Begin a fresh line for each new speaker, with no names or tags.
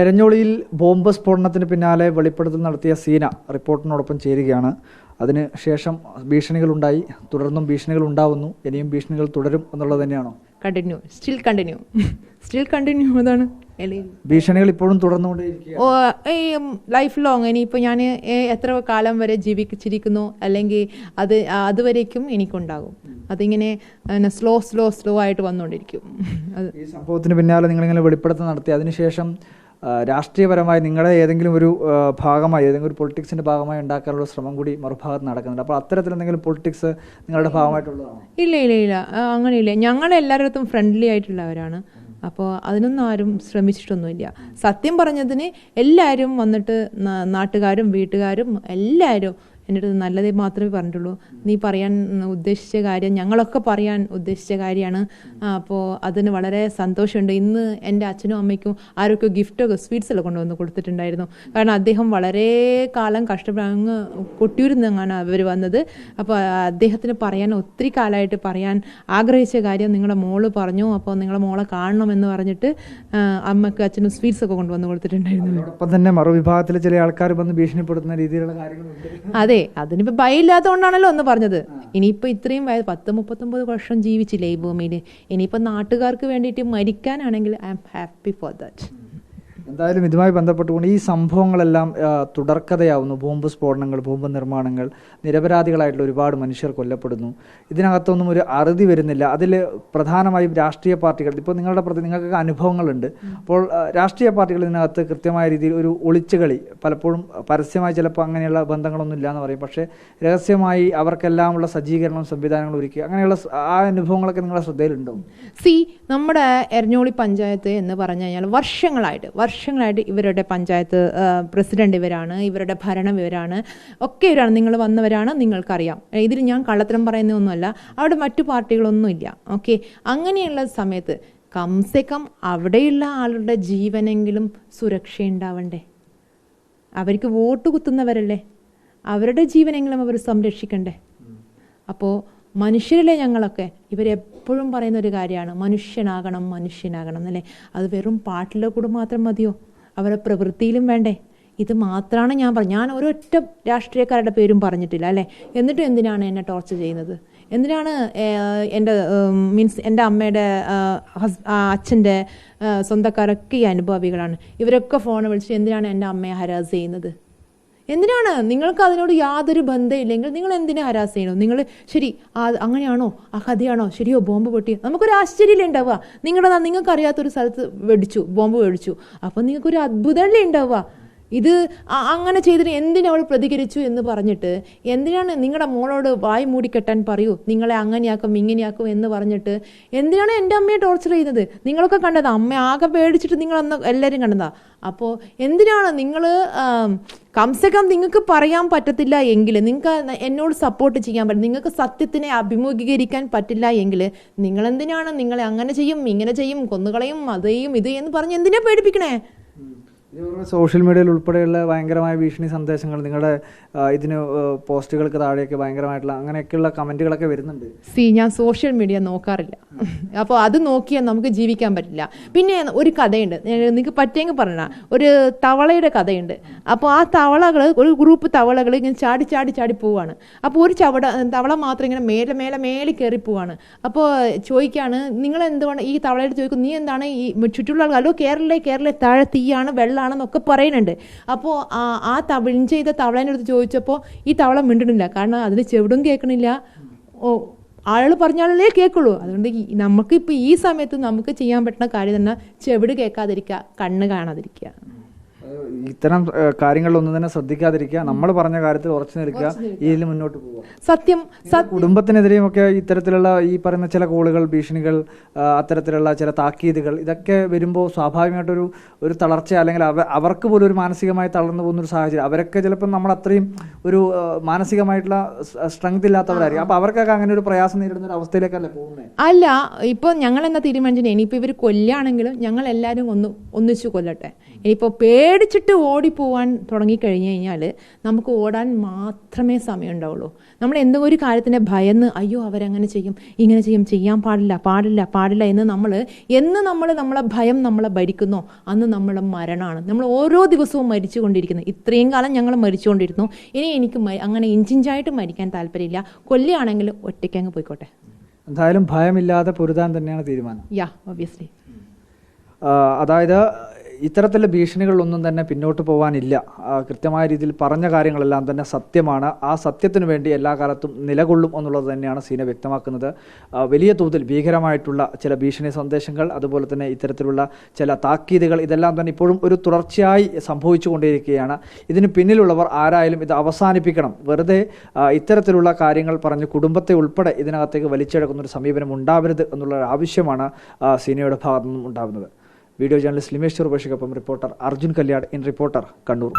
എരഞ്ഞോളിയിൽ bomb സ്ഫോടനത്തിന് പിന്നാലെ വെളിപ്പെടുത്തൽ നടത്തിയ സീന റിപ്പോർട്ടിനോടൊപ്പം ചേരുകയാണ്. അതിന് ശേഷം ഭീഷണികളുണ്ടായി. തുടർന്നും ഭീഷണികൾ ഉണ്ടാവുന്നു ഇനിയും ഭീഷണികൾ തുടരും എന്നുള്ളത് തന്നെയാണോ?
Continue still continue still continue അതാണ്
ഭീഷണികൾ ഇപ്പോഴും
ഈ ലൈഫ് ലോങ് ഇനിയിപ്പോൾ ഞാൻ എത്ര കാലം വരെ ജീവിച്ചിരിക്കുന്നു? അല്ലെങ്കിൽ അത് അതുവരേക്കും എനിക്കുണ്ടാകും അതിങ്ങനെ സ്ലോ സ്ലോ സ്ലോ ആയിട്ട് വന്നുകൊണ്ടിരിക്കും.
ഈ സംഭവത്തിന് പിന്നാലെ നിങ്ങളിങ്ങനെ വെളിപ്പെടുത്തൽ നടത്തി. അതിനുശേഷം രാഷ്ട്രീയപരമായി നിങ്ങളെ ഏതെങ്കിലും ഒരു ഭാഗമായി ഏതെങ്കിലും ഒരു പൊളിറ്റിക്സിന്റെ ഭാഗമായി ഉണ്ടാക്കാനുള്ള ശ്രമം കൂടി മറുഭാഗത്ത് നടക്കുന്നുണ്ട്. അപ്പോൾ അത്തരത്തിൽ എന്തെങ്കിലും പൊളിറ്റിക്സ് നിങ്ങളുടെ ഭാഗമായിട്ടുള്ളതാണ്?
ഇല്ല ഇല്ല ഇല്ല. അങ്ങനെ അങ്ങനെയില്ല. ഞങ്ങൾ എല്ലാവരുടെ ഫ്രണ്ട്ലി ആയിട്ടുള്ളവരാണ്. അപ്പോൾ അതിനൊന്നും ആരും ശ്രമിച്ചിട്ടൊന്നുമില്ല. സത്യം പറഞ്ഞതിന് എല്ലാവരും വന്നിട്ട് നാട്ടുകാരും വീട്ടുകാരും എല്ലാവരും എന്റെ അടുത്ത് നല്ലതേ മാത്രമേ പറഞ്ഞിട്ടുള്ളൂ. നീ പറയാൻ ഉദ്ദേശിച്ച കാര്യം ഞങ്ങളൊക്കെ പറയാൻ ഉദ്ദേശിച്ച കാര്യമാണ്. അപ്പോൾ അതിന് വളരെ സന്തോഷമുണ്ട്. ഇന്ന് എന്റെ അച്ഛനും അമ്മയ്ക്കും ആരൊക്കെ ഗിഫ്റ്റൊക്കെ സ്വീറ്റ്സ് എല്ലാം കൊണ്ടുവന്ന് കൊടുത്തിട്ടുണ്ടായിരുന്നു. കാരണം അദ്ദേഹം വളരെ കാലം കഷ്ടപ്പെട്ട് അങ്ങ് കൊട്ടിയൂരിൽ നിന്നാണ് അവർ വന്നത്. അപ്പോൾ അദ്ദേഹത്തിന് പറയാൻ ഒത്തിരി കാലമായിട്ട് പറയാൻ ആഗ്രഹിച്ച കാര്യം നിങ്ങളുടെ മോൾ പറഞ്ഞു. അപ്പോൾ നിങ്ങളുടെ മോളെ കാണണമെന്ന് പറഞ്ഞിട്ട് അമ്മയ്ക്ക് അമ്മയ്ക്ക് അച്ഛനും സ്വീറ്റ്സ് ഒക്കെ കൊണ്ടുവന്ന് കൊടുത്തിട്ടുണ്ടായിരുന്നു.
അതോടൊപ്പം തന്നെ മറുവിഭാഗത്തിലെ ചില ആൾക്കാർ വന്ന് ഭീഷണിപ്പെടുത്തുന്ന രീതിയിലുള്ള കാര്യങ്ങളുണ്ട്.
അതെ അതിനിപ്പോ ഭയമില്ലാത്തതുകൊണ്ടാണല്ലോ ഒന്ന് പറഞ്ഞത്. ഇനിയിപ്പോ ഇത്രയും വയസ്സ് പത്ത് മുപ്പത്തൊമ്പത് വർഷം ജീവിച്ചില്ലേ ഈ ഭൂമിയിൽ ഇനിയിപ്പോ നാട്ടുകാർക്ക് വേണ്ടിയിട്ട് മരിക്കാനാണെങ്കിൽ I am happy for that.
എന്തായാലും ഇതുമായി ബന്ധപ്പെട്ടുകൊണ്ട് ഈ സംഭവങ്ങളെല്ലാം തുടർക്കഥയാവുന്നു. ബോംബ് സ്ഫോടനങ്ങൾ ബോംബ് നിർമ്മാണങ്ങൾ നിരപരാധികളായിട്ടുള്ള ഒരുപാട് മനുഷ്യർ കൊല്ലപ്പെടുന്നു. ഇതിനകത്തൊന്നും ഒരു അറുതി വരുന്നില്ല. അതിൽ പ്രധാനമായും രാഷ്ട്രീയ പാർട്ടികൾ ഇപ്പോൾ നിങ്ങളുടെ പ്രതി നിങ്ങൾക്കൊക്കെ അനുഭവങ്ങളുണ്ട്. അപ്പോൾ രാഷ്ട്രീയ പാർട്ടികൾ ഇതിനകത്ത് കൃത്യമായ രീതിയിൽ ഒരു ഒളിച്ചുകളി പലപ്പോഴും പരസ്യമായി ചിലപ്പോൾ അങ്ങനെയുള്ള ബന്ധങ്ങളൊന്നും ഇല്ല എന്ന് പറയും. പക്ഷേ രഹസ്യമായി അവർക്കെല്ലാമുള്ള സജ്ജീകരണവും സംവിധാനങ്ങളും ഒരുക്കി അങ്ങനെയുള്ള ആ അനുഭവങ്ങളൊക്കെ നിങ്ങളുടെ ശ്രദ്ധയിലുണ്ടോ?
സി നമ്മുടെ എരഞ്ഞോളി പഞ്ചായത്ത് എന്ന് പറഞ്ഞു കഴിഞ്ഞാൽ വർഷങ്ങളായിട്ട് വർഷങ്ങളായിട്ട് ഇവരുടെ പഞ്ചായത്ത് പ്രസിഡന്റ് ഇവരാണ് ഇവരുടെ ഭരണം ഇവരാണ്. ഒക്കെ ഇവരാണ്. നിങ്ങൾ വന്നവരാണ് നിങ്ങൾക്കറിയാം. ഇതിൽ ഞാൻ കള്ളത്തരം പറയുന്നൊന്നുമല്ല അവിടെ മറ്റു പാർട്ടികളൊന്നുമില്ല. ഓക്കെ? അങ്ങനെയുള്ള സമയത്ത് കംസെ കം അവിടെയുള്ള ആളുടെ ജീവനെങ്കിലും സുരക്ഷയുണ്ടാവണ്ടേ അവർക്ക് വോട്ട് കുത്തുന്നവരല്ലേ? അവരുടെ ജീവനെങ്കിലും അവർ സംരക്ഷിക്കണ്ടേ? അപ്പോൾ മനുഷ്യരിലെ ഞങ്ങളൊക്കെ ഇവരെപ്പോഴും പറയുന്ന ഒരു കാര്യമാണ്. മനുഷ്യനാകണം മനുഷ്യനാകണം എന്നല്ലേ? അത് വെറും പാട്ടിലെ കൂടെ മാത്രം മതിയോ? അവരുടെ പ്രവൃത്തിയിലും വേണ്ടേ? ഇത് മാത്രമാണ് ഞാൻ പറഞ്ഞു ഞാൻ ഒരൊറ്റ രാഷ്ട്രീയക്കാരുടെ പേരും പറഞ്ഞിട്ടില്ല അല്ലേ? എന്നിട്ടും എന്തിനാണ് എന്നെ ടോർച്ചർ ചെയ്യുന്നത്? എന്തിനാണ് എന്റെ മീൻസ് എന്റെ അമ്മയുടെ അച്ഛന്റെ സ്വന്തക്കാരൊക്കെ ഈ അനുഭവികളാണ്? ഇവരൊക്കെ ഫോൺ വിളിച്ച് എന്തിനാണ് എന്റെ അമ്മയെ ഹരാസ് ചെയ്യുന്നത്? എന്തിനാണ്? നിങ്ങൾക്ക് അതിനോട് യാതൊരു ബന്ധമില്ലെങ്കിൽ നിങ്ങൾ എന്തിനാ ഹരാസ് ചെയ്യണം? നിങ്ങൾ ശരി അങ്ങനെയാണോ? ആ കഥയാണോ? ശരിയോ? ബോംബ് പൊട്ടി? നമുക്കൊരു ആശ്ചര്യമില്ല ഉണ്ടാവുക. നിങ്ങളുടെ നിങ്ങൾക്കറിയാത്തൊരു സ്ഥലത്ത് വെടിച്ചു ബോംബ് വെടിച്ചു അപ്പം നിങ്ങൾക്കൊരു അത്ഭുതമല്ലേ ഉണ്ടാവുക. ഇത് അങ്ങനെ ചെയ്തിന് എന്തിനവൾ പ്രതികരിച്ചു എന്ന് പറഞ്ഞിട്ട് എന്തിനാണ് നിങ്ങളുടെ മോളോട് വായി മൂടിക്കെട്ടാൻ പറയൂ? നിങ്ങളെ അങ്ങനെയാക്കും ഇങ്ങനെയാക്കും എന്ന് പറഞ്ഞിട്ട് എന്തിനാണ് എന്റെ അമ്മയെ ടോർച്ചർ ചെയ്യുന്നത്? നിങ്ങളൊക്കെ കണ്ടതാ. അമ്മ ആകെ പേടിച്ചിട്ട് നിങ്ങൾ അന്ന് എല്ലാവരും കണ്ടതാ. അപ്പോൾ എന്തിനാണ് നിങ്ങൾ കംസകം നിങ്ങൾക്ക് പറയാൻ പറ്റത്തില്ല എങ്കിൽ നിങ്ങൾക്ക് എന്നോട് സപ്പോർട്ട് ചെയ്യാൻ പറ്റും നിങ്ങൾക്ക് സത്യത്തിനെ അഭിമുഖീകരിക്കാൻ പറ്റില്ല എങ്കിൽ നിങ്ങളെന്തിനാണ് നിങ്ങളെ അങ്ങനെ ചെയ്യും ഇങ്ങനെ ചെയ്യും കൊന്നുകളയും അതേയും ഇത് എന്ന് പറഞ്ഞ് എന്തിനാ പേടിപ്പിക്കണേ?
സോഷ്യൽ മീഡിയയിൽ ഉൾപ്പെടെയുള്ള ഭയങ്കരമായ ഭീഷണി സന്ദേശങ്ങൾ നിങ്ങളുടെ ഇതിന് പോസ്റ്റുകൾക്ക് താഴെയൊക്കെ ഭയങ്കരമായിട്ടുള്ള അങ്ങനെയൊക്കെയുള്ള കമന്റുകളൊക്കെ വരുന്നുണ്ട്.
സി ഞാൻ സോഷ്യൽ മീഡിയ നോക്കാറില്ല. അപ്പോൾ അത് നോക്കിയാൽ നമുക്ക് ജീവിക്കാൻ പറ്റില്ല. പിന്നെ ഒരു കഥയുണ്ട്. നിങ്ങൾക്ക് പറ്റിയെങ്കിൽ പറഞ്ഞ ഒരു തവളയുടെ കഥയുണ്ട്. അപ്പോൾ ആ തവളകൾ ഒരു ഗ്രൂപ്പ് തവളകൾ ഇങ്ങനെ ചാടി ചാടി ചാടി പോവാണ്. അപ്പോൾ ഒരു ചവട തവള മാത്രം ഇങ്ങനെ മേലെ മേലെ മേലെ കയറി പോവാണ്. അപ്പോൾ ചോദിക്കുകയാണ് നിങ്ങൾ എന്തുകൊണ്ട് ഈ തവളയോട് ചോദിക്കും നീ എന്താണ് ഈ ചുറ്റുള്ള അല്ലോ കേരളേ കേരള താഴെ തീയാണ് വെള്ളമാണെന്നൊക്കെ പറയുന്നുണ്ട്. അപ്പോൾ ആ ആ ചെയ്ത തവളേന്റെ അടുത്ത് ചോദിച്ചപ്പോൾ ഈ തവള മിണ്ടുന്നില്ല. കാരണം അതിന് ചെവിടും കേൾക്കണില്ല. ഓ ആളുകൾ പറഞ്ഞാലേ കേൾക്കുള്ളൂ. അതുകൊണ്ട് നമുക്ക് ഇപ്പോൾ ഈ സമയത്ത് നമുക്ക് ചെയ്യാൻ പറ്റുന്ന കാര്യം തന്നെ ചെവിട് കേൾക്കാതിരിക്കുക കണ്ണ് കാണാതിരിക്കുക.
ഇത്തരം കാര്യങ്ങളിലൊന്നും തന്നെ ശ്രദ്ധിക്കാതിരിക്കുക. നമ്മൾ പറഞ്ഞ കാര്യത്തിൽ ഉറച്ചു നിൽക്കുക. ഇതിൽ മുന്നോട്ട് പോവുക.
സത്യം.
കുടുംബത്തിനെതിരെയും ഒക്കെ ഇത്തരത്തിലുള്ള ഈ പറയുന്ന ചില കോളുകൾ ഭീഷണികൾ അത്തരത്തിലുള്ള ചില താക്കീതുകൾ ഇതൊക്കെ വരുമ്പോൾ സ്വാഭാവികമായിട്ടൊരു ഒരു തളർച്ച അല്ലെങ്കിൽ അവ അവർക്ക് പോലും ഒരു മാനസികമായി തളർന്നു പോകുന്ന ഒരു സാഹചര്യം. അവരൊക്കെ ചിലപ്പോൾ നമ്മൾ അത്രയും ഒരു മാനസികമായിട്ടുള്ള സ്ട്രെങ്ത് ഇല്ലാത്തവരായിരിക്കും. അപ്പോൾ അവർക്കൊക്കെ അങ്ങനെ ഒരു പ്രയാസം നേരിടുന്ന ഒരു അവസ്ഥയിലേക്കല്ലേ പോകുന്നത്
അല്ല ഇപ്പോൾ ഞങ്ങൾ എന്നാ തീരുമാനിച്ചിട്ടുണ്ട് ഇനിയിപ്പോൾ ഇവർ കൊല്ലുകയാണെങ്കിലും ഞങ്ങൾ എല്ലാവരും ഒന്ന് ഒന്നിച്ചു കൊല്ലട്ടെ. ഇനിയിപ്പോൾ പേടി പേടിച്ചിട്ട് ഓടിപ്പോവാൻ തുടങ്ങിക്കഴിഞ്ഞ് കഴിഞ്ഞാൽ നമുക്ക് ഓടാൻ മാത്രമേ സമയം ഉണ്ടാവുള്ളൂ നമ്മൾ എന്തോ ഒരു കാര്യത്തിന്റെ ഭയന്ന് അയ്യോ അവരങ്ങനെ ചെയ്യും ഇങ്ങനെ ചെയ്യും ചെയ്യാൻ പാടില്ല പാടില്ല പാടില്ല എന്ന് നമ്മൾ എന്ന് നമ്മൾ നമ്മളെ ഭയം നമ്മളെ ഭരിക്കുന്നോ. അന്ന് നമ്മളെ മരണമാണ്. നമ്മൾ ഓരോ ദിവസവും മരിച്ചു കൊണ്ടിരിക്കുന്നു ഇത്രയും കാലം ഞങ്ങൾ മരിച്ചുകൊണ്ടിരുന്നു. ഇനി എനിക്ക് അങ്ങനെ ഇഞ്ചിഞ്ചായിട്ട് മരിക്കാൻ താല്പര്യമില്ല. കൊല്ലുകയാണെങ്കിൽ ഒറ്റയ്ക്ക് അങ്ങ് പോയിക്കോട്ടെ.
എന്തായാലും ഭയമില്ലാതെ പൊരുതാൻ തന്നെയാണ് തീരുമാനം.
യാ
ഒബിയസ്ലി അതായത് ഇത്തരത്തിലുള്ള ഭീഷണികളൊന്നും തന്നെ പിന്നോട്ട് പോകാനില്ല കൃത്യമായ രീതിയിൽ പറഞ്ഞ കാര്യങ്ങളെല്ലാം തന്നെ സത്യമാണ്. ആ സത്യത്തിനു വേണ്ടി എല്ലാ കാലത്തും നിലകൊള്ളും എന്നുള്ളത് തന്നെയാണ് സീന വ്യക്തമാക്കുന്നത്. വലിയ തോതിൽ ഭീകരമായിട്ടുള്ള ചില ഭീഷണി സന്ദേശങ്ങൾ അതുപോലെ തന്നെ ഇത്തരത്തിലുള്ള ചില താക്കീതുകൾ ഇതെല്ലാം തന്നെ ഇപ്പോഴും ഒരു തുടർച്ചയായി സംഭവിച്ചുകൊണ്ടിരിക്കുകയാണ് ഇതിന് പിന്നിലുള്ളവർ ആരായാലും ഇത് അവസാനിപ്പിക്കണം. വെറുതെ ഇത്തരത്തിലുള്ള കാര്യങ്ങൾ പറഞ്ഞ് കുടുംബത്തെ ഉൾപ്പെടെ ഇതിനകത്തേക്ക് വലിച്ചെടുക്കുന്ന ഒരു സമീപനം ഉണ്ടാവരുത് എന്നുള്ള ആവശ്യമാണ് സീനയുടെ ഭാഗത്തു നിന്നും ഉണ്ടാകുന്നത് video journalist Limesh ചെറുപക്ഷിക്കൊപ്പം reporter Arjun Kalyan in reporter Kannur.